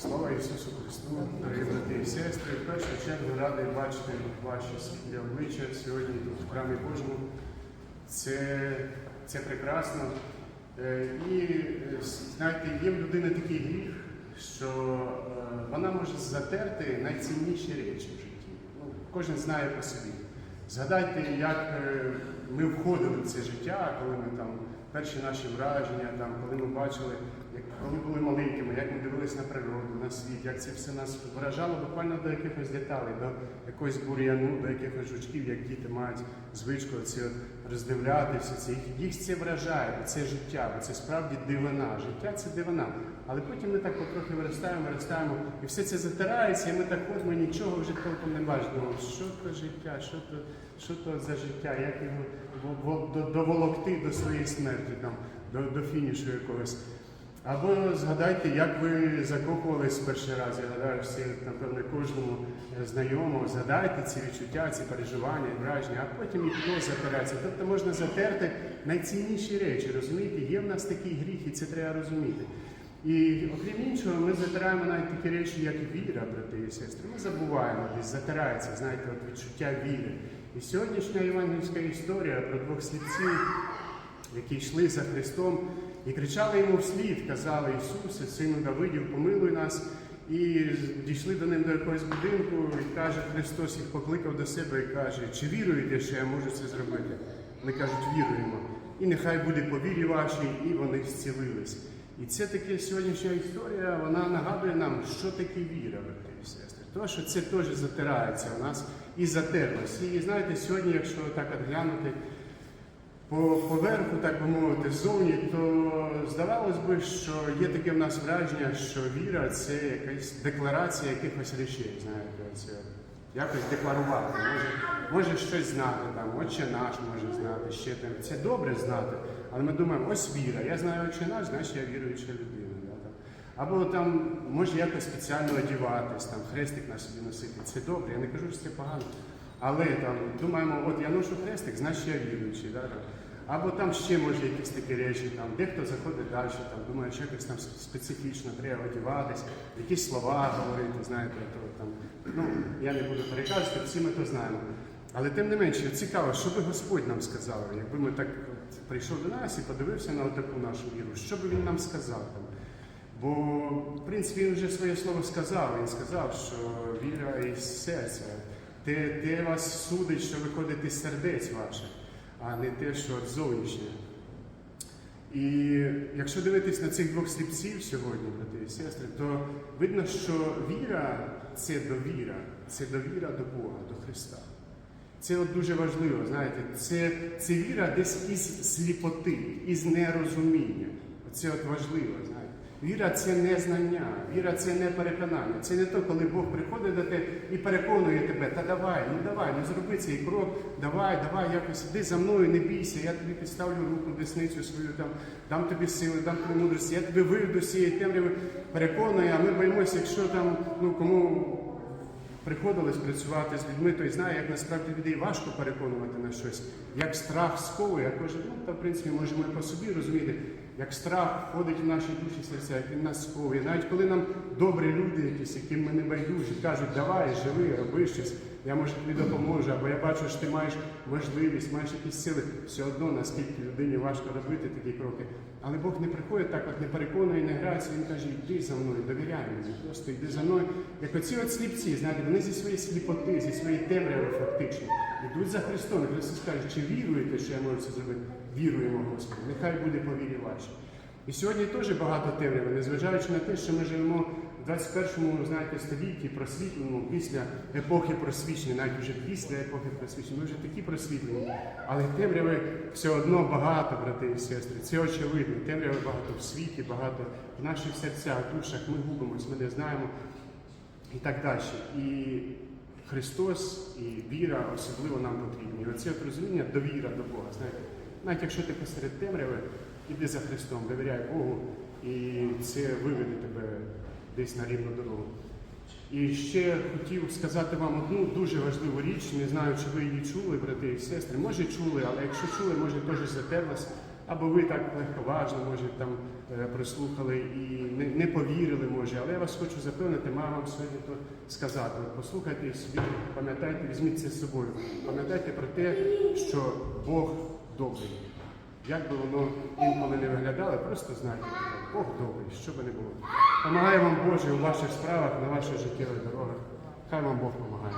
Слава Ісусу Христу, дорогі брати і сестри. В першу чергу радий бачити ваші обличчя сьогодні тут в храмі Божому. Це, це прекрасно. Е, І е, знаєте, є в людини такий гріх, що е, вона може затерти найцінніші речі в житті. Ну, кожен знає по собі. Згадайте, як ми входили в це життя, коли ми там перші наші враження, там, коли ми бачили, коли були маленькими, як ми дивилися на природу, на світ, як це все нас вражало буквально до якихось деталей, до якогось бур'яну, до якихось жучків, як діти мають звичку оці от роздивлятися. Це, їх, їх це вражає, бо це життя, бо це справді дивина. Життя це дивина. Але потім ми так потрохи виростаємо, виростаємо, і все це затирається, і ми так ходимо, нічого вже толком не бачимо. Що то життя, що то, що то за життя, як його во- во- до- доволокти до своєї смерті, там, до, до фінішу якогось. Або згадайте, як ви закохувались перший раз, я гадаю, всі, напевно, кожному знайомому, згадайте ці відчуття, ці переживання, враження, а потім і то затирається. Тобто можна затерти найцінніші речі, розумієте? Є в нас такий гріх, і це треба розуміти. І окрім іншого, ми затираємо навіть такі речі, як віра, брати і сестри. Ми забуваємо, десь затирається, знаєте, от відчуття віри. І сьогоднішня євангельська історія про двох слідців, які йшли за Христом і кричали йому вслід, казали Ісусе, сину Давидів, помилуй нас. І дійшли до ним до якогось будинку, і каже, Христос їх покликав до себе і каже, чи віруєте, що я можу це зробити? Вони кажуть, віруємо. І нехай буде по вірі вашій, і вони зцілились. І це таке сьогоднішня історія, вона нагадує нам, що таке віра, брати і сестри. То, що це теж затирається у нас і затерлось. І знаєте, сьогодні, якщо так от глянути, по поверху, так би мовити, ззовні, то здавалось би, що є таке в нас враження, що віра це якась декларація якихось речей, знаєте, це якось декларувати. Може, може щось знати, там, отче наш може знати, ще там. Це добре знати, але ми думаємо, ось віра. Я знаю отче наш, значить я віруюча людина. Або там може якось спеціально одіватись, там хрестик на собі носити. Це добре, я не кажу, що це погано. Але там думаємо, от я ношу хрестик, значить я віруючий. Да. Або там ще може якісь такі речі, там дехто заходить далі, там думає, що якось там специфічно треба одіватись, якісь слова говорити, знаєте, то там ну я не буду переказувати, всі ми то знаємо. Але тим не менше, цікаво, що би Господь нам сказав, якби ми так от, прийшов до нас і подивився на таку нашу віру, що би він нам сказав там. Бо, в принципі, він вже своє слово сказав. Він сказав, що віра із серця, те, те вас судить, що виходить із сердець ваших, а не те, що зовнішнє. І якщо дивитись на цих двох сліпців сьогодні, брати і сестри, то видно, що віра це довіра, це довіра до Бога, до Христа. Це от дуже важливо, знаєте, це, це віра десь із сліпоти, із нерозуміння. Це от важливо, знаєте. Віра це не знання, віра це не переконання. Це не то, коли Бог приходить до тебе і переконує тебе, та давай, ну давай, ну зроби цей крок, давай, давай, якось іди за мною, не бійся, я тобі підставлю руку, десницю свою, там, дам тобі сили, дам тобі мудрості, я тебе виведу з цієї темряви, переконую, а ми боїмося, якщо там, ну кому приходилось працювати з людьми, той знає, як насправді людей важко переконувати на щось, як страх сковує, а кожен, ну, та, в принципі, можемо і по собі розуміти, як страх входить в наші душі серця, він нас сковує. Навіть коли нам добрі люди, якісь, яким ми не байдужі, кажуть, давай, живи, роби щось, я може тобі допоможу, або я бачу, що ти маєш можливість, маєш якісь сили, все одно, наскільки людині важко робити такі кроки. Але Бог не приходить так, от не переконує, не грається, він каже, йди за мною, довіряй мені, просто йди за мною. Як оці от сліпці, знаєте, вони зі своєї сліпоти, зі своєї темряви фактично, йдуть за Христом. І Христос каже, чи віруєте, що я можу це зробити? Віруємо, Господи, нехай буде по вірі. І сьогодні теж багато темряви, незважаючи на те, що ми живемо в 21 знаєте, столітті просвітленому, після епохи просвічення, навіть вже після епохи просвічення, ми вже такі просвітлені. Але темряви все одно багато, брати і сестри. Це очевидно. Темряви багато в світі, багато в наших серцях, душах. Ми губимось, ми не знаємо і так далі. І Христос і віра особливо нам потрібні. І оце розуміння довіра до Бога. Знаєте, навіть якщо ти посеред темряви, іди за Христом, довіряй Богу, і це виведе тебе десь на рівну дорогу. І ще хотів сказати вам одну дуже важливу річ. Не знаю, чи ви її чули, брати і сестри. Може чули, але якщо чули, може теж затерлась. Або ви так легковажно, може, там е, прослухали і не, не повірили, може. Але я вас хочу запевнити, маю вам сьогодні то сказати. Послухайте собі, пам'ятайте, візьміть це з собою. Пам'ятайте про те, що Бог добрий. Як би воно інколи не виглядало, просто знайте, Бог добрий, що би не було. Помагає вам Боже у ваших справах, на ваших життєвих дорогах. Хай вам Бог допомагає.